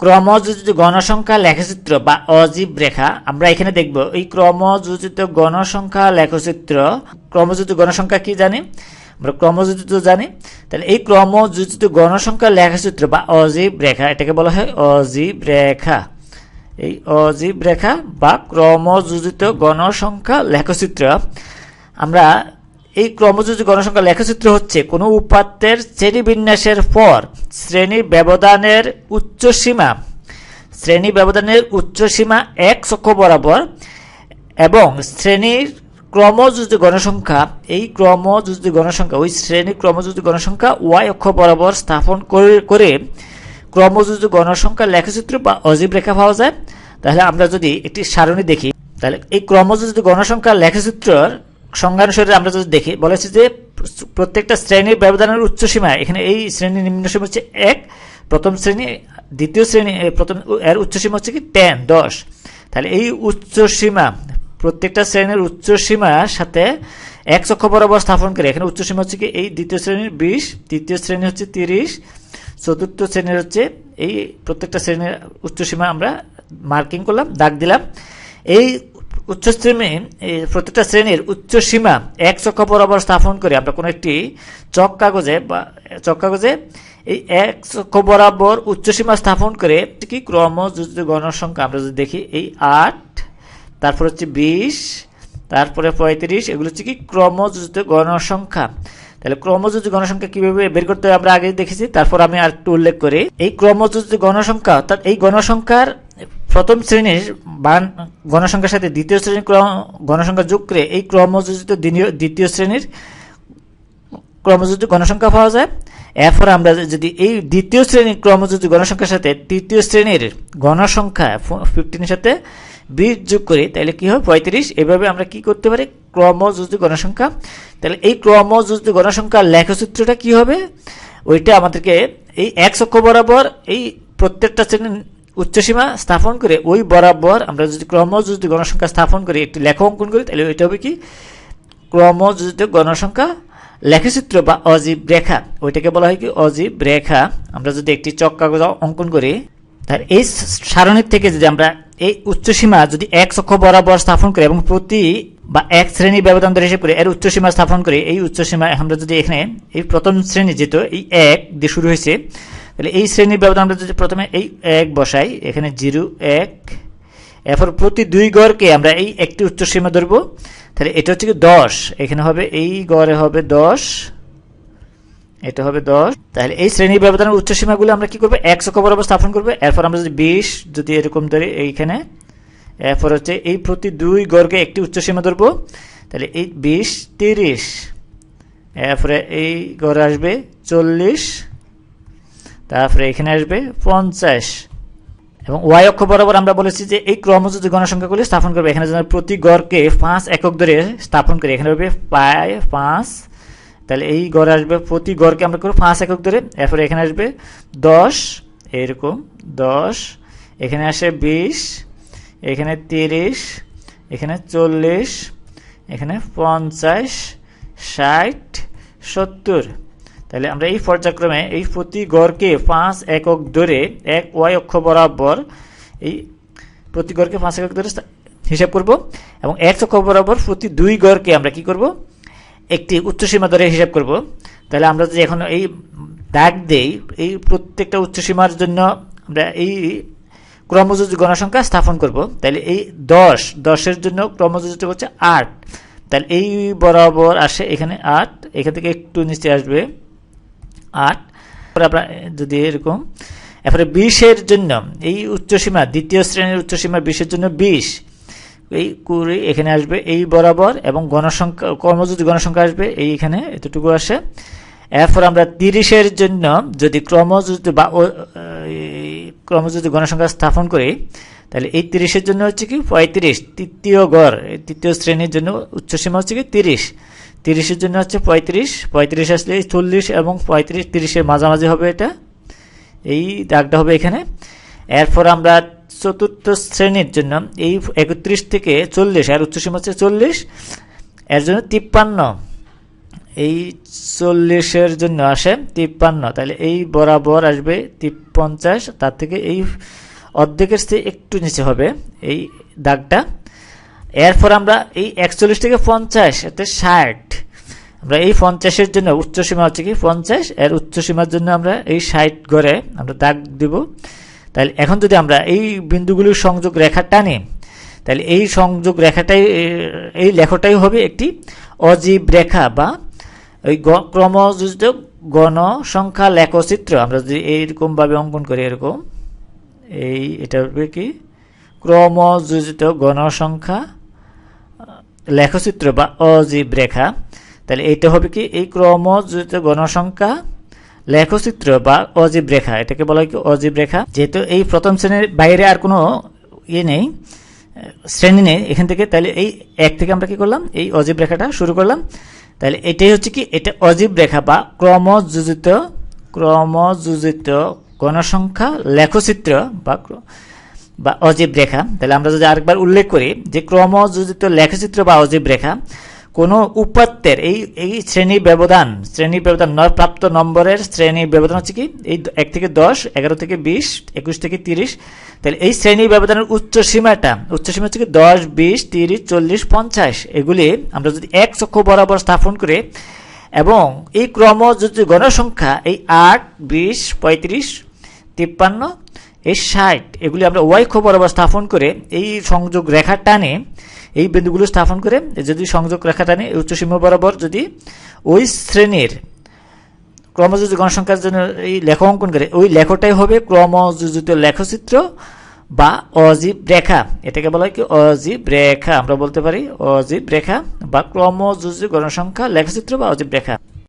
ক্রমযোজিত গণসংখ্যা লেখচিত্র বা অজীব রেখা, আমরা এখানে দেখব, এই ক্রমযোজিত গণসংখ্যা লেখচিত্র, ক্রমযোজিত গণসংখ্যা কি জানি? আমরা ক্রমযোজিত জানি, তাহলে এই ক্রমযোজিত গণসংখ্যা লেখচিত্র বা অজীব রেখা, এটাকে বলা হয় অজীব রেখা। এই অজীব রেখা বা ক্রমযোজিত গণসংখ্যা লেখচিত্র, আমরা এই ক্রমযোজিত গণসংখ্যা লেখচিত্র হচ্ছে কোনো উপাত্তের শ্রেণীবিন্যাসের পর শ্রেণি ব্যবধানের উচ্চ সীমা। শ্রেণি ব্যবধানের উচ্চ সীমা এক চক্ষ বরাবর এবং শ্রেণির ক্রমযোজিত গণসংখ্যা এই ক্রমযোজিত গণসংখ্যা ওই শ্রেণির ক্রমযোজিত গণসংখ্যা ওয়াই অক্ষ বরাবর স্থাপন করে করে ক্রমযোজিত গণসংখ্যা লেখচিত্র বা অজীব রেখা পাওয়া যায়। তাহলে আমরা যদি একটি সারণী দেখি, তাহলে এই ক্রমযোজিত গণসংখ্যা লেখচিত্রর সংজ্ঞানুসারে আমরা যদি দেখি বলেছে যে প্রত্যেকটা শ্রেণির ব্যবধানের উচ্চ সীমা এখানে এই শ্রেণির নিম্ন সীমা হচ্ছে এক, প্রথম শ্রেণি, দ্বিতীয় শ্রেণি প্রথম এর উচ্চ সীমা হচ্ছে কি? টেন, দশ। তাহলে এই উচ্চ সীমা প্রত্যেকটা শ্রেণির উচ্চ সীমার সাথে এক চক্ষ বরাবর স্থাপন করে, এখানে উচ্চ সীমা হচ্ছে কি? এই দ্বিতীয় শ্রেণির বিশ, তৃতীয় শ্রেণি হচ্ছে তিরিশ, চতুর্থ শ্রেণির হচ্ছে এই প্রত্যেকটা শ্রেণির উচ্চ সীমা আমরা মার্কিং করলাম, দাগ দিলাম। এই উচ্চ শ্রেণি প্রত্যেকটা শ্রেণির উচ্চ সীমা এক চক্র বরাবর স্থাপন করে আমরা কোনো একটি চক কাগজে বা চক কাগজে এই এক চক্ষ বরাবর উচ্চ সীমা স্থাপন করে কি ক্রমযোজিত গণসংখ্যা আমরা যদি দেখি, এই আট, তারপর হচ্ছে বিশ, তারপরে পঁয়ত্রিশ, এগুলো হচ্ছে কি ক্রমযোজিত গণসংখ্যা। তাহলে ক্রমযোজিত গণসংখ্যা কীভাবে বের করতে হয় আমরা আগে দেখেছি, তারপর আমি আর একটু উল্লেখ করি। এই ক্রমযোজিত গণসংখ্যা, অর্থাৎ এই গণসংখ্যার প্রথম শ্রেণির বান গণসংখ্যার সাথে দ্বিতীয় শ্রেণির গণসংখ্যা যোগ করে এই ক্রমযোজিত দ্বিতীয়- শ্রেণির ক্রমযোজিত গণসংখ্যা পাওয়া যায়। এরপর আমরা যদি এই দ্বিতীয় শ্রেণির ক্রমযোজিত গণসংখ্যার সাথে তৃতীয় শ্রেণির গণসংখ্যা ফিফটিনের সাথে বিশ যোগ করি, তাহলে কি হবে পঁয়ত্রিশ। এভাবে আমরা কি করতে পারি? ক্রমযোজিত গণসংখ্যা। তাহলে এই ক্রমযোজিত গণসংখ্যার লেখচিত্রটা কি হবে? ওইটা আমাদেরকে এই এক অক্ষ বরাবর এই প্রত্যেকটা শ্রেণির উচ্চসীমা স্থাপন করে ওই বরাবর আমরা যদি ক্রমযোজিত গণসংখ্যা স্থাপন করি একটি লেখ অঙ্কন করি, তাহলে ওইটা হবে কি? ক্রমযোজিত গণসংখ্যা লেখচিত্র বা অজীব রেখা। ওইটাকে বলা হয় কি? অজীব রেখা। আমরা যদি একটি চক কাগজ অঙ্কন করি তার এই সারণীর থেকে যদি আমরা এই উচ্চসীমা যদি এক অক্ষ বরাবর স্থাপন করি এবং প্রতি বা এক শ্রেণি ব্যবধান ধরে হিসেবে করে এর উচ্চসীমা স্থাপন করি, এই উচ্চসীমা আমরা যদি এখানে এই প্রথম শ্রেণি যেহেতু এই এক দিয়ে শুরু হয়েছে তাহলে এই শ্রেণির ব্যবধান আমরা যদি প্রথমে এই এক বসাই, এখানে জিরো, এক। এরপর প্রতি দুই গড়কে আমরা এই একটি উচ্চ সীমা ধরবো। তাহলে এটা হচ্ছে কি দশ। এখানে হবে এই গড়ে হবে দশ। এটা হবে দশ। তাহলে এই শ্রেণির ব্যবধানের উচ্চ সীমাগুলো আমরা কি করব? এক বরাবর স্থাপন করব। এরপর আমরা যদি বিশ, যদি এরকম ধরি এইখানে, এরপর হচ্ছে এই প্রতি দুই গড়কে একটি উচ্চ সীমা ধরবো। তাহলে এই বিশ, তিরিশ। এরপরে এই গড়ে আসবে চল্লিশ। তারপরে এখানে আসবে পঞ্চাশ। এবং ওয়াই অক্ষ বরাবর আমরা বলেছি যে এই ক্রমযোজিত গণসংখ্যাগুলি স্থাপন করবে, এখানে যেন প্রতি গড়কে পাঁচ একক ধরে স্থাপন করি, এখানে হবে পায় পাঁচ। তাহলে এই গড় আসবে, প্রতি গড়কে আমরা করব পাঁচ একক ধরে। এরপরে এখানে আসবে দশ, এরকম দশ। এখানে আসে বিশ, এখানে তিরিশ, এখানে চল্লিশ, এখানে পঞ্চাশ, ষাট, সত্তর। তাহলে আমরা এই পর্যায়ক্রমে এই প্রতি গড়কে পাঁচ একক ধরে এক ওয়াই অক্ষ বরাবর এই প্রতি গড়কে পাঁচ একক ধরে হিসাব করব এবং এক অক্ষ বরাবর প্রতি দুই গড়কে আমরা কি করব? একটি উচ্চসীমা ধরে হিসাব করব। তাহলে আমরা যদি এখন এই দাগ দেই, এই প্রত্যেকটা উচ্চসীমার জন্য আমরা এই ক্রমযোজিত গণসংখ্যা স্থাপন করব। তাহলে এই দশ, দশের জন্য ক্রমযোজিত হচ্ছে আট। তাহলে এই বরাবর আসে এখানে আট, এখান থেকে একটু নিচে আসবে। আট। আমরা যদি এরকম, এরপরে বিশের জন্য, এই উচ্চসীমা, দ্বিতীয় শ্রেণির উচ্চসীমা বিশের জন্য বিশ। এই কুড়ি এখানে আসবে, এই বরাবর, এবং গণসংখ্যা কর্মযোজী গণসংখ্যা আসবে এইখানে এতটুকু আসে। এরপর আমরা তিরিশের জন্য যদি ক্রমযোজিত বা এই ক্রমযোজিত গণসংখ্যা স্থাপন করি তাহলে এই তিরিশের জন্য হচ্ছে কি পঁয়ত্রিশ, তৃতীয় গড় তৃতীয় শ্রেণির জন্য উচ্চসীমা হচ্ছে কি তিরিশ। তিরিশের জন্য হচ্ছে পঁয়ত্রিশ পঁয়ত্রিশ আসলে চল্লিশ এবং পঁয়ত্রিশ তিরিশের মাঝামাঝি হবে এটা। এই দাগটা হবে এখানে। এরপর আমরা চতুর্থ শ্রেণির জন্য এই একত্রিশ থেকে চল্লিশ, আর উচ্চসীমা হচ্ছে চল্লিশ, এর জন্য তিপ্পান্ন। এই চল্লিশের জন্য আসে তিপ্পান্ন, তাহলে এই বরাবর আসবে পঞ্চাশ তার থেকে এই অর্ধেকের চেয়ে একটু নিচে হবে এই দাগটা। এরপর আমরা এই একচল্লিশ থেকে পঞ্চাশ, এতে ষাট। আমরা এই পঞ্চাশের জন্য উচ্চ সীমা হচ্ছে কি পঞ্চাশ, এর উচ্চ সীমার জন্য আমরা এই ষাট ঘরে আমরা দাগ দিব। তাহলে এখন যদি আমরা এই বিন্দুগুলির সংযোগ রেখা টানি, তাহলে এই সংযোগ রেখাটাই, এই লেখটাই হবে একটি অজীব রেখা বা ওই গ- ক্রমযোজিত গণসংখ্যা লেখচিত্র। আমরা যদি এইরকমভাবে অঙ্কন করি এরকম। এই, এটা হবে কি? ক্রমযোজিত গণসংখ্যা লেখচিত্র বা অজীব রেখা। তাহলে এইটা হবে কি? এই ক্রমযোজিত গণসংখ্যা, লেখচিত্র বা অজীব রেখা। এটাকে বলা হয় কি? অজীব রেখা। যেহেতু এই প্রথম শ্রেণির বাইরে আর কোনো ইয়ে নেই শ্রেণি নেই এখান থেকে, তাহলে এই এক থেকে আমরা কি করলাম? এই অজীব রেখাটা শুরু করলাম। তাহলে এটাই হচ্ছে কি? এটা অজীব রেখা বা ক্রমযোজিত ক্রমযোজিত গণসংখ্যা, লেখচিত্র বা বা অজীব রেখা। তাহলে আমরা যদি আরেকবার উল্লেখ করি যে ক্রমযোজিত লেখচিত্র বা অজীব রেখা, কোনো উপাত্তের এই এই শ্রেণি ব্যবধান শ্রেণি ব্যবধান নয়, প্রাপ্ত নম্বরের শ্রেণি ব্যবধান হচ্ছে কি? এই এক থেকে দশ, এগারো থেকে বিশ, একুশ থেকে তিরিশ। তাহলে এই শ্রেণি ব্যবধানের উচ্চ সীমাটা, উচ্চ সীমা হচ্ছে কি? দশ, বিশ, তিরিশ, চল্লিশ, পঞ্চাশ। এগুলি আমরা যদি এক চক্ষ বরাবর স্থাপন করে এবং এই ক্রমযোজিত গণসংখ্যা, এই আট, বিশ, পঁয়ত্রিশ তিপ্পান্ন, এই ষাট, এগুলি আমরা ওয়াই খ বরাবর স্থাপন করে এই সংযোগ রেখা টানে, এই বিন্দুগুলো স্থাপন করে যদি সংযোগ রেখা টানে, এই উচ্চসীমা বরাবর যদি ওই শ্রেণির ক্রমযোজিত গণসংখ্যার জন্য এই লেখ অঙ্কন করে, ওই লেখটাই হবে ক্রমযোজিত লেখচিত্র বা অজীব রেখা। এটাকে বলা হয় কি? অজীব রেখা। আমরা বলতে পারি অজীব রেখা বা ক্রমযোজিত গণসংখ্যা, লেখচিত্র বা অজীব রেখা।